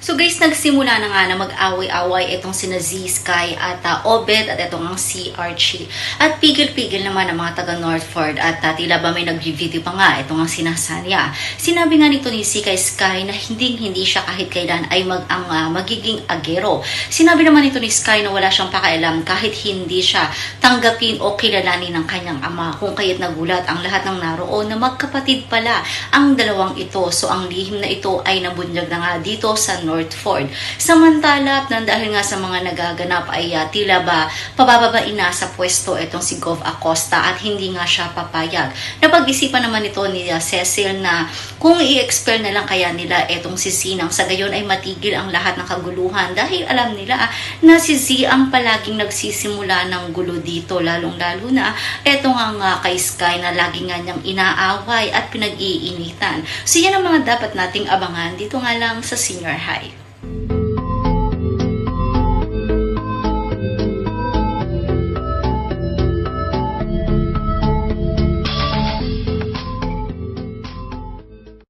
So guys, nagsimula na nga na mag-away-away itong sina Z, Sky at uh, Obed at itong ang si Archie. At pigil-pigil naman ang mga taga Northford at uh, tila ba may nag-video pa nga itong ang sinasanya. Sinabi nga nito ni kay Sky na hindi hindi siya kahit kailan ay mag, ang uh, magiging agero. Sinabi naman nito ni Sky na wala siyang pakailam kahit hindi siya tanggapin o kilalanin ng kanyang ama kung kaya't nagulat ang lahat ng naroon na magkapatid pala ang dalawang ito. So ang lihim na ito ay nabunyag na nga dito sa Northford. Samantala, nang dahil nga sa mga nagaganap ay uh, tila ba pabababain na sa pwesto itong si Gov Acosta at hindi nga siya papayag. Napag-isipan naman ito ni uh, Cecil na kung i-expel na lang kaya nila itong si Sinang sa gayon ay matigil ang lahat ng kaguluhan dahil alam nila ah, na si Z ang palaging nagsisimula ng gulo dito lalong-lalo na eto nga nga kay Sky na lagi nga niyang inaaway at pinag-iinitan. So yan ang mga dapat nating abangan dito nga lang sa senior high.